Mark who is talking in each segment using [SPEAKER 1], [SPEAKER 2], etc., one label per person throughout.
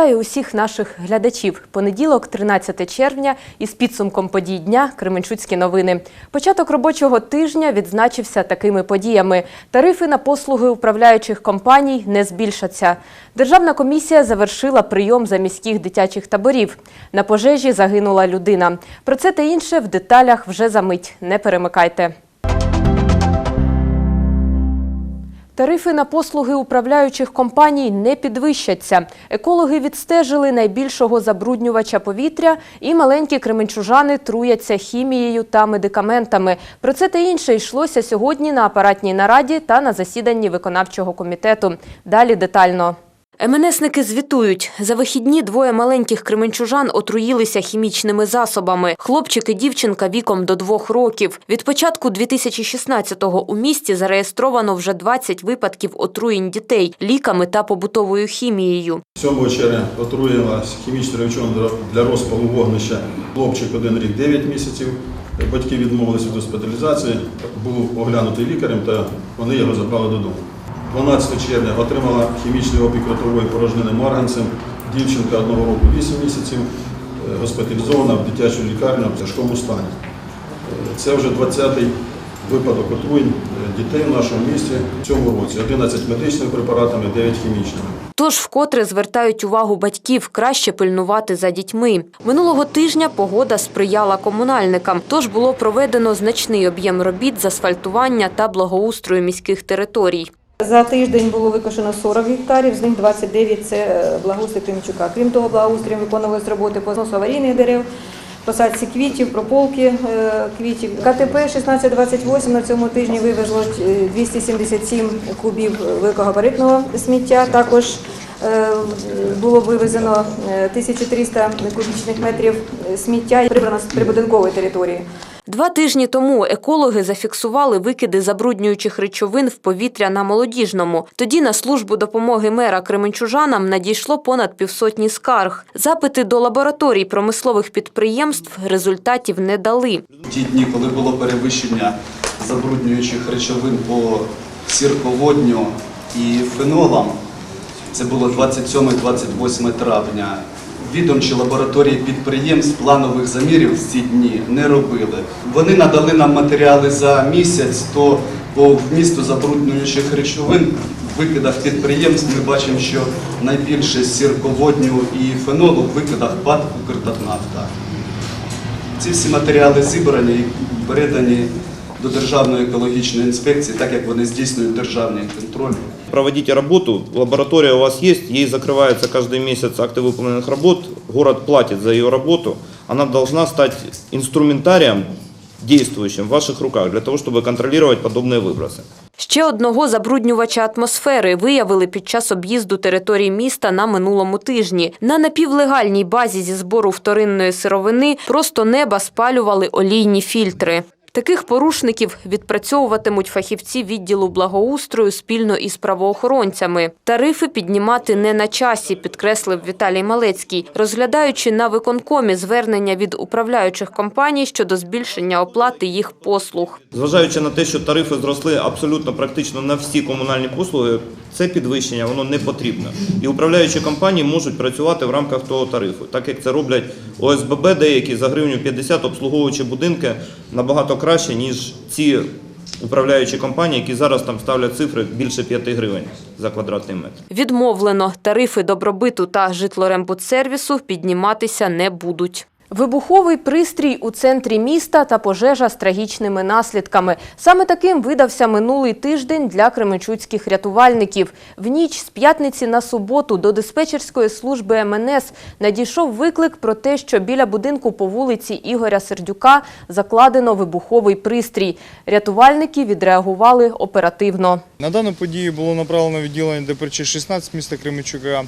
[SPEAKER 1] Вітаю усіх наших глядачів. Понеділок, 13 червня, із підсумком подій дня Кременчуцькі новини. Початок робочого тижня відзначився такими подіями. Тарифи на послуги управляючих компаній не збільшаться. Державна комісія завершила прийом за міських дитячих таборів. На пожежі загинула людина. Про це та інше в деталях вже за мить. Не перемикайте. Тарифи на послуги управляючих компаній не підвищаться. Екологи відстежили найбільшого забруднювача повітря, і маленькі кременчужани труяться хімією та медикаментами. Про це та інше йшлося сьогодні на апаратній нараді та на засіданні виконавчого комітету. Далі детально. МНСники звітують. За вихідні двоє маленьких кременчужан отруїлися хімічними засобами. Хлопчик і дівчинка віком до двох років. Від початку 2016-го у місті зареєстровано вже 20 випадків отруєнь дітей ліками та побутовою хімією.
[SPEAKER 2] 7 червня отруїлась хімічним речовиною для розпалу вогнища хлопчик 1 рік 9 місяців. Батьки відмовилися від госпіталізації, був оглянутий лікарем та вони його забрали додому. 12 червня отримала хімічний опік ротової порожнини марганцем. Дівчинка 1 року 8 місяців, е, госпіталізована в дитячу лікарню в тяжкому стані. Е, Це вже 20-й випадок отруєнь е, дітей в нашому місті в цьому році. 11 медичними препаратами, 9 хімічними.
[SPEAKER 1] Тож вкотре звертають увагу батьків краще пильнувати за дітьми. Минулого тижня погода сприяла комунальникам, тож було проведено значний об'єм робіт з асфальтування та благоустрою міських територій.
[SPEAKER 3] За тиждень було викошено 40 гектарів, з них 29 – це е, благоустрій Кремчука. Крім того, благоустрієм виконувалися роботи по зносу аварійних дерев, посадці квітів, прополки е, квітів. КТП 1628 на цьому тижні вивезло е, 277 кубів великогабаритного сміття. Також е, було вивезено е, 1300 кубічних метрів сміття, прибрано з прибудинкової території.
[SPEAKER 1] Два тижні тому екологи зафіксували викиди забруднюючих речовин в повітря на молодіжному. Тоді на службу допомоги мера кременчужанам надійшло понад півсотні скарг. Запити до лабораторій промислових підприємств результатів не дали.
[SPEAKER 4] Ті дні, коли було перевищення забруднюючих речовин по сірководню і фенолам, це було 27-28 травня. Відомчі лабораторії підприємств планових замірів в ці дні не робили. Вони надали нам матеріали за місяць, то по вмісту забруднюючих речовин в викидах підприємств ми бачимо, що найбільше сірководню і фенолу в викидах ПАД «Укртатнафта». Ці всі матеріали зібрані і передані до Державної екологічної інспекції, так як вони здійснюють державний контроль
[SPEAKER 5] Проводите работу, лаборатория у вас есть, ей закрывается каждый месяц акты выполненных работ, город платит за ее работу, она должна стать инструментарием действующим в ваших руках для того, чтобы контролировать подобные выбросы.
[SPEAKER 1] Ще одного забруднювача атмосфери виявили під час об'їзду території міста на минулому тижні. На напівлегальній базі зі збору вторинної сировини просто неба спалювали олійні фільтри. Таких порушників відпрацьовуватимуть фахівці відділу благоустрою спільно із правоохоронцями. Тарифи піднімати не на часі, підкреслив Віталій Малецький, розглядаючи на виконкомі звернення від управляючих компаній щодо збільшення оплати їх послуг.
[SPEAKER 5] Зважаючи на те, що тарифи зросли абсолютно практично на всі комунальні послуги, це підвищення воно не потрібно. І управляючі компанії можуть працювати в рамках того тарифу, так як це роблять ОСББ деякі за гривню 50 обслуговуючи будинки набагато краще, ніж ці управляючі компанії, які зараз там ставлять цифри більше 5 гривень за квадратний метр.
[SPEAKER 1] Відмовлено, тарифи добробиту та житлорембудсервісу підніматися не будуть. Вибуховий пристрій у центрі міста та пожежа з трагічними наслідками. Саме таким видався минулий тиждень для кременчуцьких рятувальників. В ніч з п'ятниці на суботу до диспетчерської служби МНС надійшов виклик про те, що біля будинку по вулиці Ігоря Сердюка закладено вибуховий пристрій. Рятувальники відреагували оперативно.
[SPEAKER 6] На дану подію було направлено відділення ДПРЧ 16 міста Кременчука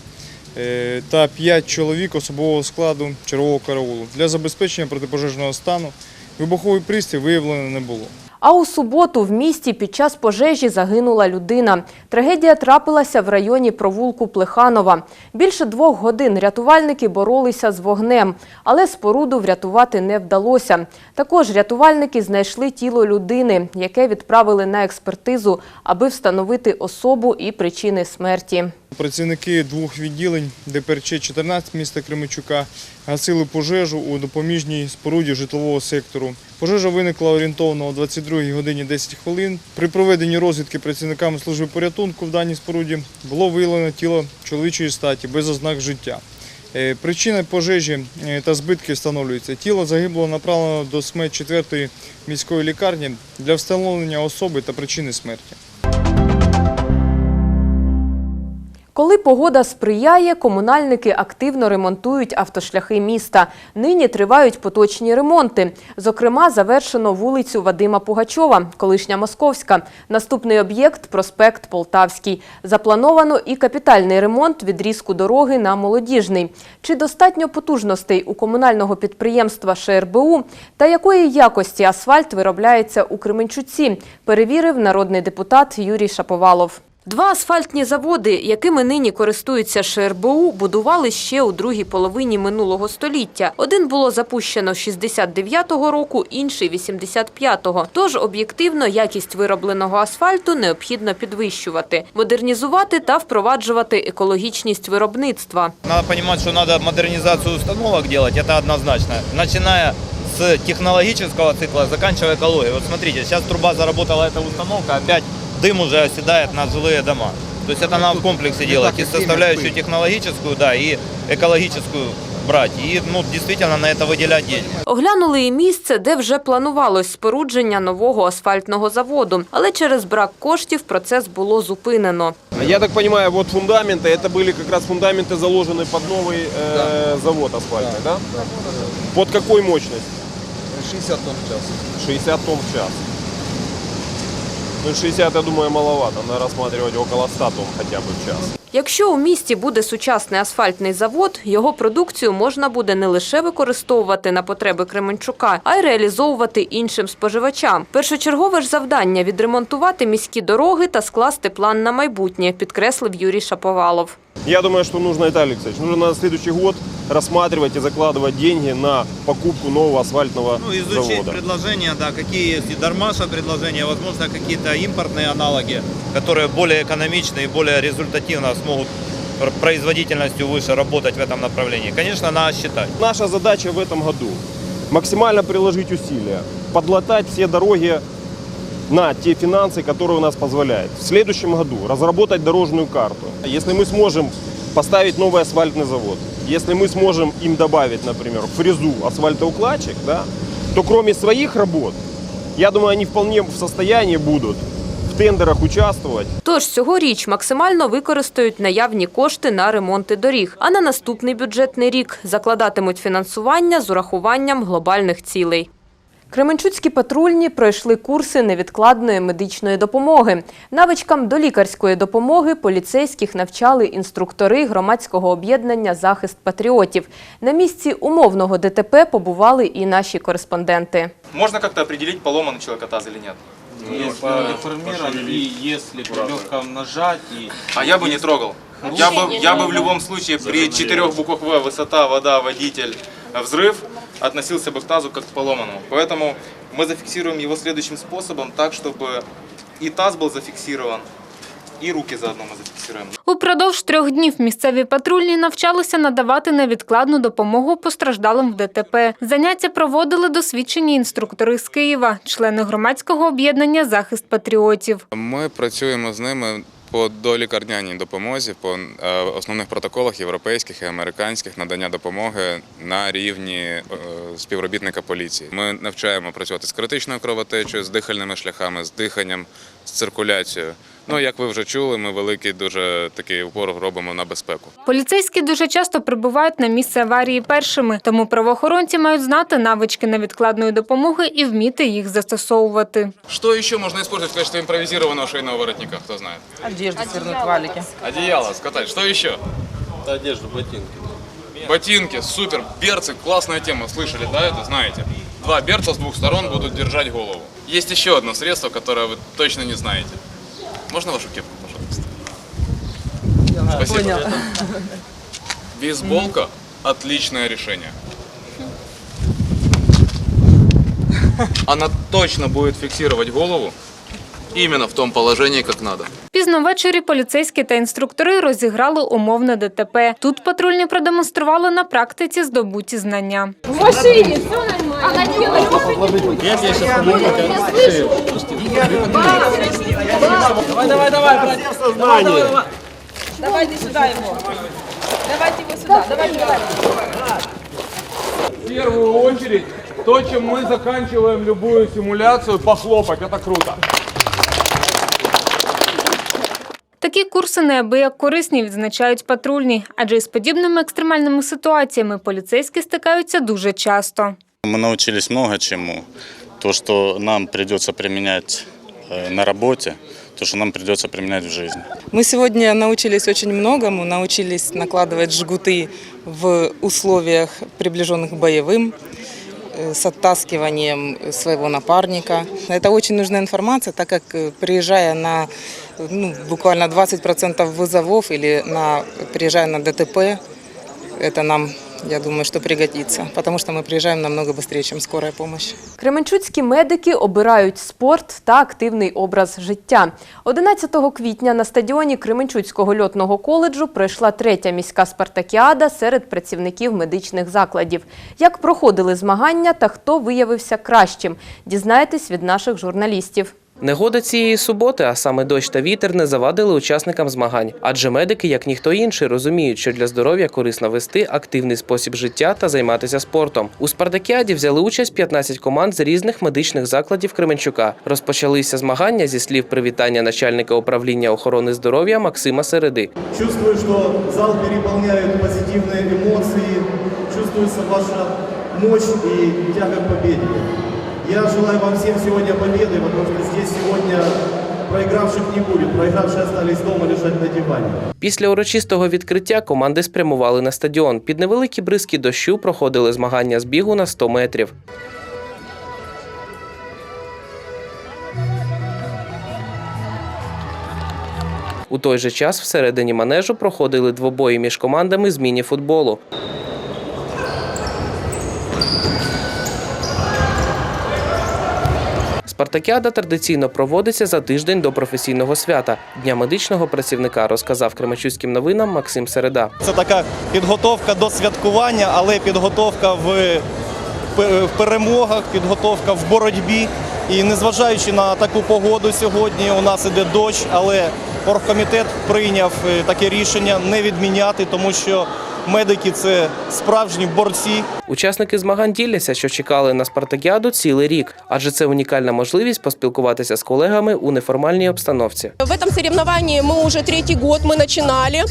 [SPEAKER 6] та 5 чоловік особового складу чергового караулу. Для забезпечення протипожежного стану вибуховий пристрій виявлено не було.
[SPEAKER 1] А у суботу в місті під час пожежі загинула людина. Трагедія трапилася в районі провулку Плеханова. Більше двох годин рятувальники боролися з вогнем, але споруду врятувати не вдалося. Також рятувальники знайшли тіло людини, яке відправили на експертизу, аби встановити особу і причини смерті.
[SPEAKER 6] Працівники двох відділень ДПРЧ 14 міста Кременчука гасили пожежу у допоміжній споруді житлового сектору. Пожежа виникла орієнтовно о 22 годині 10 хвилин. При проведенні розвідки працівниками служби порятунку в даній споруді було виявлено тіло чоловічої статі без ознак життя. Е, Причина пожежі е, та збитки встановлюються. Тіло загиблого направлено до СМЕ 4 міської лікарні для встановлення особи та причини смерті.
[SPEAKER 1] Коли погода сприяє, комунальники активно ремонтують автошляхи міста. Нині тривають поточні ремонти. Зокрема, завершено вулицю Вадима Пугачова, колишня Московська. Наступний об'єкт – проспект Полтавський. Заплановано і капітальний ремонт відрізку дороги на Молодіжний. Чи достатньо потужностей у комунального підприємства ШРБУ та якої якості асфальт виробляється у Кременчуці, перевірив народний депутат Юрій Шаповалов. Два асфальтні заводи, якими нині користуються ШРБУ, будували ще у другій половині минулого століття. Один було запущено 69-го року, інший 85-го. Тож об'єктивно якість виробленого асфальту необхідно підвищувати, модернізувати та впроваджувати екологічність виробництва.
[SPEAKER 5] Надо понимать, что надо модернизацию установок делать, это однозначно. Начиная с технологического цикла, заканчивая экологией. Вот смотрите, сейчас труба заработала эта установка, опять дым уже оседает на жилые дома. То есть это надо в комплексе делать. И составляющую технологическую, да, и экологическую брать. И ну, действительно на это выделять деньги.
[SPEAKER 1] Оглянули і місце, де вже планувалось спорудження нового асфальтного заводу, але через брак коштів процес було зупинено.
[SPEAKER 7] Я так понимаю, вот фундаменты, это были как раз фундаменты заложены под новый э, завод асфальтный, да? Под какой мощность?
[SPEAKER 8] 60 тонн в час.
[SPEAKER 7] 60 тонн в час. Ну, 60, я думаю, маловато. Треба розглядати около 100 тонн хоча б в час.
[SPEAKER 1] Якщо у місті буде сучасний асфальтний завод, його продукцію можна буде не лише використовувати на потреби Кременчука, а й реалізовувати іншим споживачам. Першочергове ж завдання відремонтувати міські дороги та скласти план на майбутнє, підкреслив Юрій Шаповалов.
[SPEAKER 7] Я думаю, что нужно, Виталий Алексеевич, нужно на следующий год рассматривать и закладывать деньги на покупку нового асфальтного
[SPEAKER 5] Ну, изучить
[SPEAKER 7] завода.
[SPEAKER 5] предложения, да, какие есть и Дармаша предложения, возможно, какие-то импортные аналоги, которые более экономичны и более результативно смогут пр- производительностью выше работать в этом направлении. Конечно, надо считать.
[SPEAKER 7] Наша задача в этом году максимально приложить усилия, подлатать все дороги на те финансы, которые у нас позволяют. В следующем году разработать дорожную карту. Если мы сможем поставить новый асфальтный завод, если мы сможем им добавить, например, фрезу, асфальтоукладчик, да, то кроме своих работ, я думаю, они вполне в состоянии будут в тендерах участвовать
[SPEAKER 1] Тож цьогоріч максимально використають наявні кошти на ремонти доріг, а на наступний бюджетний рік закладатимуть фінансування з урахуванням глобальних цілей. Кременчуцькі патрульні пройшли курси невідкладної медичної допомоги. Навичкам до лікарської допомоги поліцейських навчали інструктори громадського об'єднання Захист патріотів. На місці умовного ДТП побували і наші кореспонденти.
[SPEAKER 9] Можно как-то определить, поломан человек таз или нет?
[SPEAKER 8] Если деформирован и если легко нажать и
[SPEAKER 9] А я бы не трогал. Я бы, я бы в любом случае при четырех буквах В, высота, вода, водитель, э, взрыв, относился бы к тазу как к поломанному. Поэтому мы зафиксируем его следующим способом, так, чтобы и таз был зафиксирован, и руки заодно мы зафиксируем.
[SPEAKER 10] Упродовж трьох днів місцеві патрульні навчалися надавати невідкладну допомогу постраждалим в ДТП. Заняття проводили досвідчені інструктори з Києва, члени громадського об'єднання Захист патріотів.
[SPEAKER 11] Ми працюємо з ними по долікарняній допомозі, по е, основних протоколах європейських і американських надання допомоги на рівні е, співробітника поліції. Ми навчаємо працювати з критичною кровотечею, з дихальними шляхами, з диханням, з циркуляцією. Ну, як ви вже чули, ми великий дуже такий упор робимо на безпеку.
[SPEAKER 10] Поліцейські дуже часто прибувають на місце аварії першими, тому правоохоронці мають знати навички невідкладної допомоги і вміти їх застосовувати.
[SPEAKER 11] Что еще можно использовать в качестве импровизированного шейного воротника, кто знает?
[SPEAKER 8] одежду свернуть валики.
[SPEAKER 11] Одеяло скатать. Что еще?
[SPEAKER 7] одежду, ботинки.
[SPEAKER 11] Ботинки, супер. Берцы, классная тема. Слышали, да, это знаете? Два берца с двух сторон будут держать голову. Есть еще одно средство, которое вы точно не знаете. Можно вашу кепку, пожалуйста? Спасибо. Бейсболка – отличное решение. Она точно будет фиксировать голову именно в том положении, как надо.
[SPEAKER 10] Пізно ввечері поліцейські та інструктори розіграли умовне ДТП. Тут патрульні продемонстрували на практиці здобуті знання.
[SPEAKER 12] В первую очередь, то, чем мы заканчиваем любую симуляцию, похлопать. Это круто.
[SPEAKER 10] Такі курси неабияк корисні, відзначають патрульні, адже із подібними екстремальними ситуаціями поліцейські стикаються дуже часто.
[SPEAKER 13] Мы научились много чему. То, что нам придется применять э, на работе, то, что нам придется применять в жизни.
[SPEAKER 14] Мы сегодня научились очень многому, научились накладывать жгуты в условиях, приближенных к боевым, э, с оттаскиванием своего напарника. Это очень нужная информация, так как э, приезжая на э, ну, буквально 20% вызовов или на, приезжая на ДТП, это нам, я думаю, что пригодится, потому что мы приезжаем намного быстрее, чем скорая помощь.
[SPEAKER 1] Кременчуцькі медики обирають спорт та активний образ життя. 11 квітня на стадіоні Кременчуцького льотного коледжу пройшла третя міська спартакіада серед працівників медичних закладів. Як проходили змагання та хто виявився кращим, дізнаєтесь від наших журналістів.
[SPEAKER 15] Негода цієї суботи, а саме дощ та вітер, не завадили учасникам змагань, адже медики, як ніхто інший, розуміють, що для здоров'я корисно вести активний спосіб життя та займатися спортом. У Спартакіаді взяли участь 15 команд з різних медичних закладів Кременчука. Розпочалися змагання зі слів привітання начальника управління охорони здоров'я Максима Середи.
[SPEAKER 16] Чувствую, что зал переполняют позитивные эмоции, чувствуется ваша мощь и тяга к победе. Я желаю вам всем сегодня победы, потому что здесь сегодня проигравших не будет. Проигравшие остались дома лежать на диване.
[SPEAKER 15] Після урочистого відкриття команди спрямували на стадіон. Під невеликі бризки дощу проходили змагання з бігу на 100 метрів. У той же час всередині манежу проходили двобої між командами з міні-футболу. Спартакіада традиційно проводиться за тиждень до професійного свята Дня медичного працівника, розказав Кременчуцьким новинам Максим Середа.
[SPEAKER 17] Це така підготовка до святкування, але підготовка в перемогах, підготовка в боротьбі. І незважаючи на таку погоду сьогодні, у нас іде дощ, але оргкомітет прийняв е, таке рішення не відміняти, тому що медики це справжні борці,
[SPEAKER 15] Учасники змагань діляться, що чекали на спартакіаду цілий рік, адже це унікальна можливість поспілкуватися з колегами у неформальній обстановці.
[SPEAKER 18] В этом соревновании мы уже третий год, мы начинали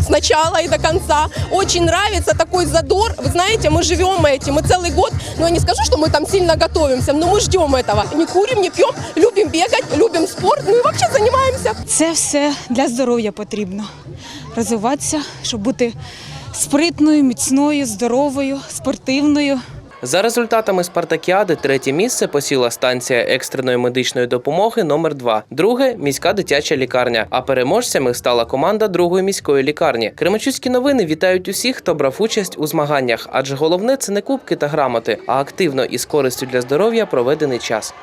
[SPEAKER 18] с начала и до конца. Очень нравится такой задор. Вы знаете, мы живем этим, мы целый год, ну я не скажу, что мы там сильно готовимся, но мы ждем этого. Не курим, не пьем, любим бегать, любим спорт, ну и вообще занимаемся.
[SPEAKER 19] Це все для здоров'я потрібно. Розвиватися, щоб бути спритною, міцною, здоровою, спортивною.
[SPEAKER 15] За результатами спартакіади, третє місце посіла станція екстреної медичної допомоги номер 2 друге міська дитяча лікарня. А переможцями стала команда другої міської лікарні. Кременчуцькі новини вітають усіх, хто брав участь у змаганнях, адже головне це не кубки та грамоти, а активно і з користю для здоров'я проведений час.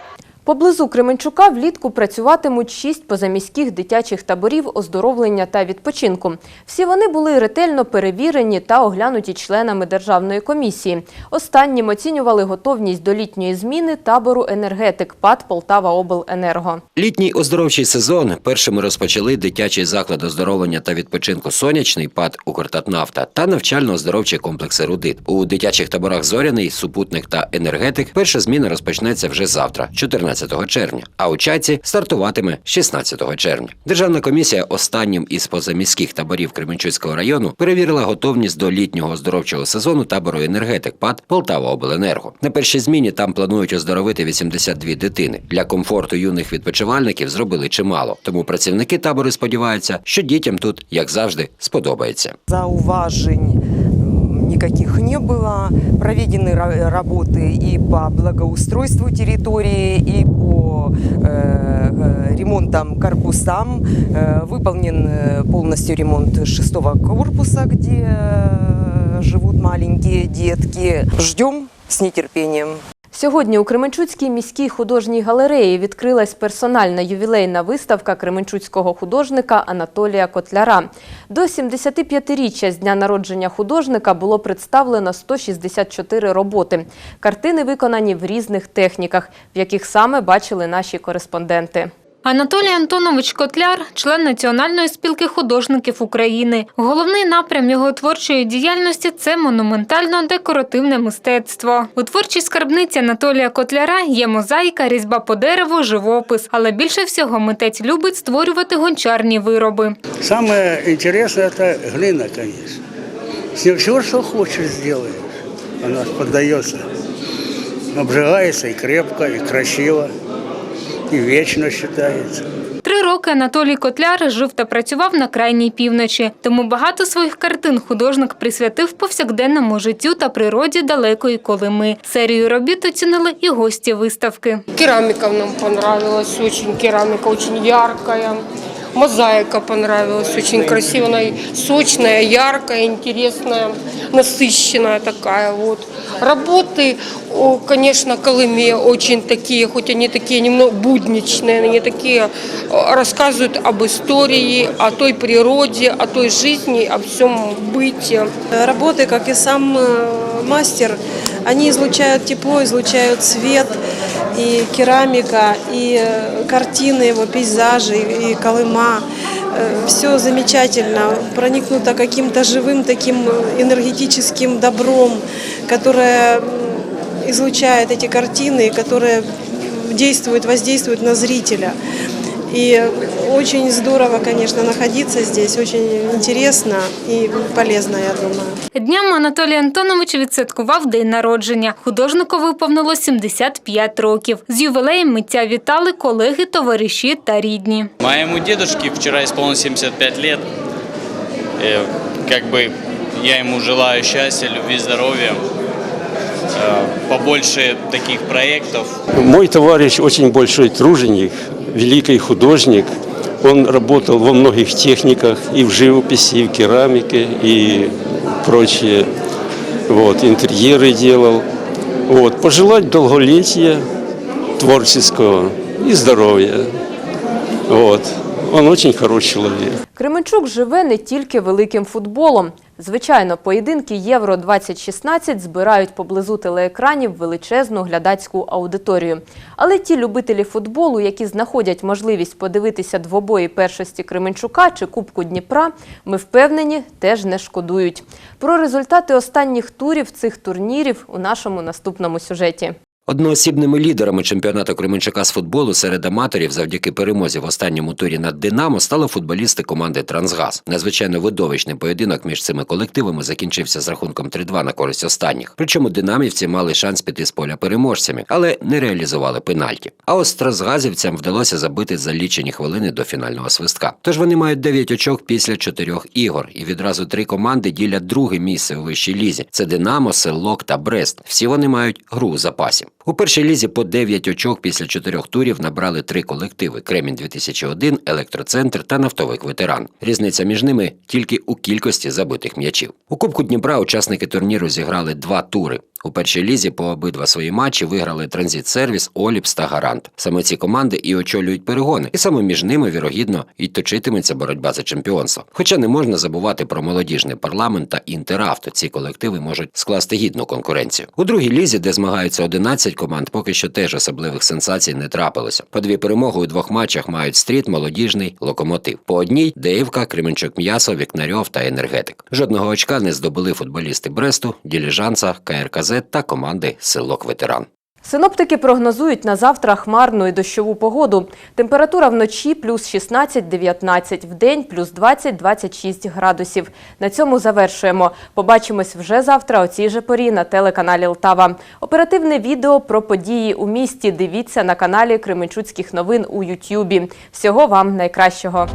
[SPEAKER 1] Поблизу Кременчука влітку працюватимуть шість позаміських дитячих таборів оздоровлення та відпочинку. Всі вони були ретельно перевірені та оглянуті членами державної комісії. Останнім оцінювали готовність до літньої зміни табору енергетик ПАД Полтава Обленерго.
[SPEAKER 20] Літній оздоровчий сезон першими розпочали дитячий заклад оздоровлення та відпочинку сонячний ПАД «Укртатнафта» та навчально-оздоровчі комплекси «Рудит». У дитячих таборах Зоряний, Супутник та Енергетик перша зміна розпочнеться вже завтра, 14 червня, а у чаці стартуватиме 16 червня. Державна комісія останнім із позаміських таборів Кременчуцького району перевірила готовність до літнього оздоровчого сезону табору «Енергетик» ПАД Полтава Обленерго. На першій зміні там планують оздоровити 82 дитини. Для комфорту юних відпочивальників зробили чимало. Тому працівники табору сподіваються, що дітям тут, як завжди, сподобається.
[SPEAKER 21] Зауважень никаких не было. Проведены ра- работы и по благоустройству территории, и по э, э, ремонтам корпусам. Э, выполнен э, полностью ремонт шестого корпуса, где э, живут маленькие детки. Ждем с нетерпением.
[SPEAKER 1] Сьогодні у Кременчуцькій міській художній галереї відкрилась персональна ювілейна виставка кременчуцького художника Анатолія Котляра. До 75-річчя з дня народження художника було представлено 164 роботи. Картини виконані в різних техніках, в яких саме бачили наші кореспонденти.
[SPEAKER 10] Анатолій Антонович Котляр – член Національної спілки художників України. Головний напрям його творчої діяльності – це монументально-декоративне мистецтво. У творчій скарбниці Анатолія Котляра є мозаїка, різьба по дереву, живопис. Але більше всього митець любить створювати гончарні вироби.
[SPEAKER 22] Самое интересное это глина, конечно. С ней все, что хочешь, сделаешь. Она поддается. Обжигается и крепко, и красиво, и вечно считается.
[SPEAKER 10] Три роки Анатолій Котляр жив та працював на крайній півночі. Тому багато своїх картин художник присвятив повсякденному життю та природі далекої Колими. Серію робіт оцінили і гості виставки.
[SPEAKER 23] Кераміка нам понравилась дуже кераміка дуже яркая. Мозаика понравилась, очень красивая, она и сочная, яркая, интересная, насыщенная такая вот. Работы, о, конечно, Колыме очень такие, хоть они такие немного будничные, они такие э, рассказывают об истории, о той природе, о той жизни, о всем быте.
[SPEAKER 24] Работы, как и сам э, мастер, они излучают тепло, излучают свет, и керамика, и э, картины его, пейзажи, и Колыма. Все замечательно, проникнуто каким-то живым таким энергетическим добром, которое м, излучает эти картины, которые действуют, воздействуют на зрителя. И очень здорово, конечно, находиться здесь, очень интересно и полезно, я думаю.
[SPEAKER 10] Днями Анатолій Антонович відсвяткував день народження. Художнику виповнило 75 років. З ювілеєм миття вітали колеги, товариші та рідні.
[SPEAKER 25] Моему дедушке вчера исполнилось 75 лет. Э, Как бы я ему желаю счастья, любви, здоровья, э, побольше таких проектов.
[SPEAKER 26] Мой товарищ очень большой труженик, великий художник. Он работал во многих техниках, и в живописи, и в керамике, и прочие. Вот, интерьеры делал. Вот, пожелать долголетия творческого и здоровья. Вот. Он очень хороший человек.
[SPEAKER 1] Кременчук живе не тільки великим футболом. Звичайно, поєдинки Євро 2016 збирають поблизу телеекранів величезну глядацьку аудиторію. Але ті любителі футболу, які знаходять можливість подивитися двобої першості Кременчука чи Кубку Дніпра, ми впевнені, теж не шкодують. Про результати останніх турів цих турнірів у нашому наступному сюжеті.
[SPEAKER 20] Одноосібними лідерами чемпіонату Кременчука з футболу серед аматорів завдяки перемозі в останньому турі над Динамо стали футболісти команди Трансгаз. Надзвичайно видовищний поєдинок між цими колективами закінчився з рахунком 3-2 на користь останніх. Причому динамівці мали шанс піти з поля переможцями, але не реалізували пенальті. А ось трансгазівцям вдалося забити за лічені хвилини до фінального свистка. Тож вони мають 9 очок після чотирьох ігор, і відразу три команди ділять друге місце у вищій лізі. Це Динамо, Селок та Брест. Всі вони мають гру у запасі. У першій лізі по 9 очок після чотирьох турів набрали три колективи: Кремінь 2001, Електроцентр та Нафтовик Ветеран. Різниця між ними тільки у кількості забитих м'ячів. У Кубку Дніпра учасники турніру зіграли два тури. У першій лізі по обидва свої матчі виграли Транзит Сервіс, Оліпс та Гарант. Саме ці команди і очолюють перегони, і саме між ними, вірогідно, і точитиметься боротьба за чемпіонство. Хоча не можна забувати про молодіжний парламент та інтеравто. Ці колективи можуть скласти гідну конкуренцію. У другій лізі, де змагаються 11 команд, поки що теж особливих сенсацій не трапилося. По дві перемоги у двох матчах мають стріт, молодіжний, локомотив. По одній Деївка, Кременчук М'ясо, Вікнарьов та Енергетик. Жодного очка не здобули футболісти Бресту, Діліжанса, КРКЗ та команди Селок Ветеран.
[SPEAKER 1] Синоптики прогнозують на завтра хмарну і дощову погоду. Температура вночі плюс 16-19, вдень плюс 20-26 градусів. На цьому завершуємо. Побачимось вже завтра о цій же порі на телеканалі Лтава. Оперативне відео про події у місті дивіться на каналі Кременчуцьких новин у Ютюбі. Всього вам найкращого.